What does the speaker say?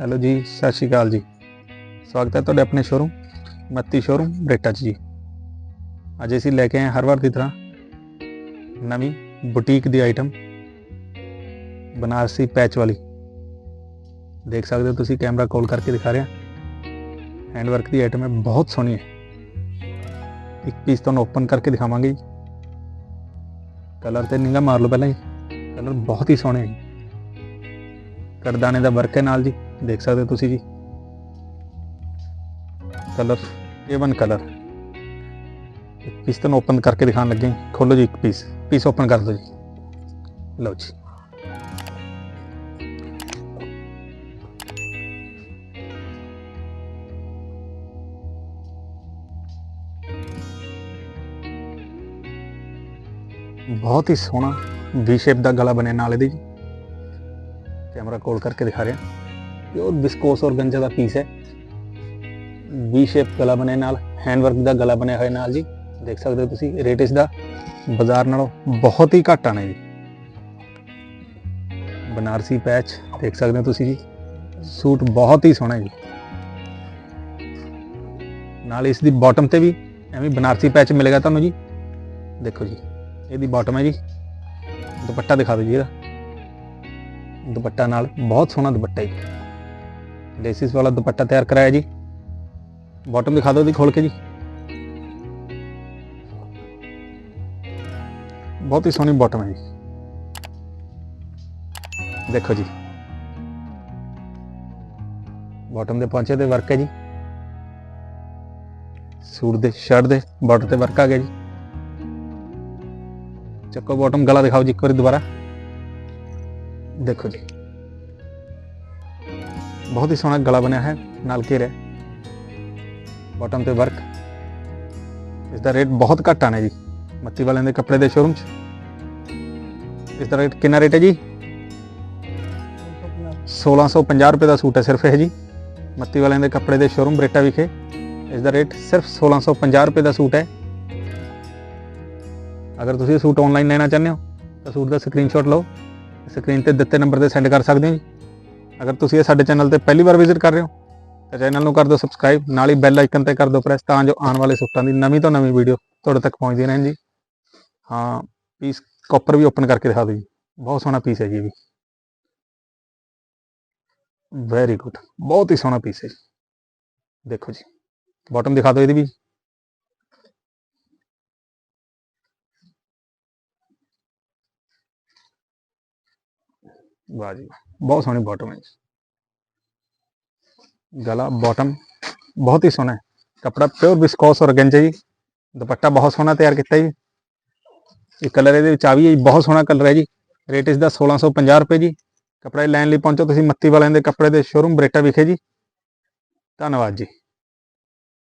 Hello ਜੀ, ਸਤਿ ਸ਼੍ਰੀ ਅਕਾਲ ਜੀ। ਸਵਾਗਤ ਹੈ ਤੁਹਾਡੇ ਆਪਣੇ ਸ਼ੋਰੂਮ ਮੱਤੀ ਸ਼ੋਰੂਮ ਬਰੇਟਾ 'ਚ ਜੀ। ਅੱਜ ਅਸੀਂ ਲੈ ਕੇ ਆਏ ਹਾਂ ਹਰ ਵਾਰ ਦੀ ਤਰ੍ਹਾਂ ਨਵੀਂ ਬੁਟੀਕ ਦੀ ਆਈਟਮ ਬਨਾਰਸੀ ਪੈਚ ਵਾਲੀ। ਦੇਖ ਸਕਦੇ ਹੋ ਤੁਸੀਂ, ਕੈਮਰਾ ਕੋਲ ਕਰਕੇ ਦਿਖਾ ਰਿਹਾ। ਹੈਂਡ ਵਰਕ ਦੀ ਆਈਟਮ ਹੈ, ਬਹੁਤ ਸੋਹਣੀ ਹੈ। ਇੱਕ ਪੀਸ ਤੁਹਾਨੂੰ ਓਪਨ ਕਰਕੇ ਦਿਖਾਵਾਂਗੇ ਜੀ। ਕਲਰ ਤੇ ਨਿਗਾ ਮਾਰ ਲਓ ਪਹਿਲਾਂ ਜੀ। ਕਲਰ ਬਹੁਤ ਹੀ ਸੋਹਣੇ ਹੈ ਜੀ। ਕਰਦਾਨੇ ਦਾ ਵਰਕ ਹੈ ਨਾਲ ਜੀ। ਦੇਖ ਸਕਦੇ ਹੋ ਤੁਸੀਂ ਜੀ। Colour A1 colour. ਇੱਕ ਪੀਸ ਤੁਹਾਨੂੰ ਓਪਨ ਕਰਕੇ ਦਿਖਾਉਣ ਲੱਗੇ ਖੋਲੋ ਜੀ ਇੱਕ ਪੀਸ ਪੀਸ ਓਪਨ ਕਰ ਦਿਓ ਜੀ। ਲਓ ਜੀ। ਬਹੁਤ ਹੀ ਸੋਹਣਾ ਵੀ ਸ਼ੇਪ ਦਾ ਗਲਾ ਬਣਿਆ ਨਾਲ ਇਹਦੇ ਜੀ। ਕੈਮਰਾ ਕੋਲ ਕਰਕੇ ਦਿਖਾ ਰਿਹਾ। ਪਿਓਰ ਵਿਸਕੋਸ ਔਰ ਗੰਜਾ ਦਾ ਪੀਸ ਹੈ। ਵੀ ਸ਼ੇਪ ਗਲਾ ਬਣਿਆ ਨਾਲ ਹੈਂਡ ਵਰਕ ਦਾ ਗਲਾ ਬਣਿਆ ਹੋਇਆ ਨਾਲ ਜੀ। ਦੇਖ ਸਕਦੇ ਹੋ ਤੁਸੀਂ ਰੇਟ ਇਸ ਦਾ ਬਾਜ਼ਾਰ ਨਾਲੋਂ ਬਹੁਤ ਹੀ ਘੱਟ ਆਣਾ ਜੀ। ਬਨਾਰਸੀ ਪੈਚ ਦੇਖ ਸਕਦੇ ਹੋ ਤੁਸੀਂ ਜੀ। ਸੂਟ ਬਹੁਤ ਹੀ ਸੋਹਣਾ ਜੀ। ਨਾਲ ਇਸ ਦੀ ਬਾਟਮ ਤੇ ਵੀ ਐਵੇਂ ਬਨਾਰਸੀ ਪੈਚ ਮਿਲੇਗਾ ਤੁਹਾਨੂੰ ਜੀ। ਦੇਖੋ ਜੀ, ਇਹਦੀ ਬਾਟਮ ਹੈ ਜੀ। ਦੁਪੱਟਾ ਦਿਖਾ ਦਿਓ ਜੀ ਇਹਦਾ। ਦੁਪੱਟਾ ਨਾਲ, ਬਹੁਤ ਸੋਹਣਾ ਦੁਪੱਟਾ ਹੈ ਲੇਸਿਸ ਵਾਲਾ ਦੁਪੱਟਾ ਤਿਆਰ ਕਰਾਇਆ ਜੀ। ਬਾਟਮ ਦਿਖਾ ਦਿਓ ਦੀ ਖੋਲ ਕੇ ਜੀ। ਬਹੁਤ ਹੀ ਸੋਹਣੀ ਬਾਟਮ ਹੈ ਜੀ। ਦੇਖੋ ਜੀ। ਬਾਟਮ ਦੇ ਪਹੁੰਚੇ ਤੇ ਵਰਕ ਹੈ ਜੀ। ਸੂਟ ਦੇ ਸ਼ਰਟ ਦੇ ਬਾਰਡਰ ਤੇ ਵਰਕ ਆ ਗਿਆ ਜੀ। ਚੱਕੋ ਬਾਟਮ ਗਲਾ ਦਿਖਾਓ ਜੀ ਇੱਕ ਵਾਰੀ ਦੁਬਾਰਾ। ਦੇਖੋ ਜੀ। ਬਹੁਤ ਹੀ ਸੋਹਣਾ ਗਲਾ ਬਣਿਆ ਹੈ ਨਾਲ ਘੇਰਿਆ ਹੈ ਬਾਟਮ ਤੇ ਵਰਕ ਇਸ ਦਾ ਰੇਟ ਬਹੁਤ ਘੱਟ ਆਣਾ ਜੀ ਮੱਤੀ ਵਾਲਿਆਂ ਦੇ ਕੱਪੜੇ ਦੇ ਸ਼ੋਰੂਮ 'ਚ ਇਸ ਦਾ ਰੇਟ ਕਿੰਨਾ ਰੇਟ ਹੈ ਜੀ 1650 ਰੁਪਏ ਦਾ ਸੂਟ ਹੈ ਸਿਰਫ ਇਹ ਜੀ ਮੱਤੀ ਵਾਲਿਆਂ ਦੇ ਕੱਪੜੇ ਦੇ ਸ਼ੋਰੂਮ ਬਰੇਟਾ ਵਿਖੇ ਇਸ ਦਾ ਰੇਟ ਸਿਰਫ 1650 ਰੁਪਏ ਦਾ ਸੂਟ ਹੈ ਅਗਰ ਤੁਸੀਂ ਇਹ ਸੂਟ ਆਨਲਾਈਨ ਲੈਣਾ ਚਾਹੁੰਦੇ ਹੋ ਤਾਂ ਸੂਟ ਦਾ ਸਕਰੀਨਸ਼ਾਟ ਲਓ ਸਕਰੀਨ ਤੇ ਦਿੱਤੇ ਨੰਬਰ ਤੇ ਸੈਂਡ ਕਰ ਸਕਦੇ ਹੋ ਜੀ ਅਗਰ ਤੁਸੀਂ ਇਹ ਸਾਡੇ ਚੈਨਲ ਤੇ ਪਹਿਲੀ ਵਾਰ ਵਿਜ਼ਿਟ ਕਰ ਰਹੇ ਹੋ, ਤਾਂ ਚੈਨਲ ਨੂੰ ਕਰ ਦਿਓ ਸਬਸਕ੍ਰਾਈਬ ਨਾਲ ਹੀ ਬੈਲ ਆਈਕਨ ਤੇ ਕਰ ਦਿਓ ਪ੍ਰੈਸ ਤਾਂ ਜੋ ਆਉਣ ਵਾਲੇ ਸੂਟਾਂ ਦੀ ਨਵੀਂ ਤੋਂ ਨਵੀਂ ਵੀਡੀਓ ਤੁਹਾਡੇ ਤੱਕ ਪਹੁੰਚਦੀ ਰਹਿਣ ਜੀ। ਹਾਂ ਪੀਸ ਕਾਪਰ ਵੀ ਓਪਨ ਕਰਕੇ ਦਿਖਾ ਦਿਓ ਜੀ। ਬਹੁਤ ਸੋਹਣਾ ਪੀਸ ਹੈ ਜੀ ਇਹ ਵੀ। ਵੈਰੀ ਗੁੱਡ ਬਹੁਤ ਹੀ ਸੋਹਣਾ ਪੀਸ ਹੈ ਜੀ। ਦੇਖੋ ਜੀ ਬਾਟਮ ਦਿਖਾ ਦਿਓ ਇਹਦੀ ਵੀ। ਵਾਹ ਜੀ ਵਾਹ, ਬਹੁਤ ਸੋਹਣੀ ਬਾਟਮ ਹੈ ਜੀ। ਗਲਾ ਬਾਟਮ ਬਹੁਤ ਹੀ ਸੋਹਣਾ ਹੈ। ਕਪੜਾ ਪਿਓਰ ਵਿਸਕੋਸ ਔਰ ਗੰਜਾ ਜੀ। ਦੁਪੱਟਾ ਬਹੁਤ ਸੋਹਣਾ ਤਿਆਰ ਕੀਤਾ ਜੀ। ਇਹ ਕਲਰ ਇਹਦੇ ਵਿੱਚ ਆ ਵੀ ਹੈ ਜੀ, ਬਹੁਤ ਸੋਹਣਾ ਕਲਰ ਹੈ ਜੀ। ਰੇਟ ਇਸ ਦਾ 1650 ਰੁਪਏ ਜੀ। ਕਪੜਾ ਲੈਣ ਲਈ ਪਹੁੰਚੋ ਤੁਸੀਂ ਮੱਤੀ ਵਾਲਿਆਂ ਦੇ ਕੱਪੜੇ ਦੇ ਸ਼ੋਰੂਮ ਬਰੇਟਾ ਵਿਖੇ ਜੀ। ਧੰਨਵਾਦ ਜੀ।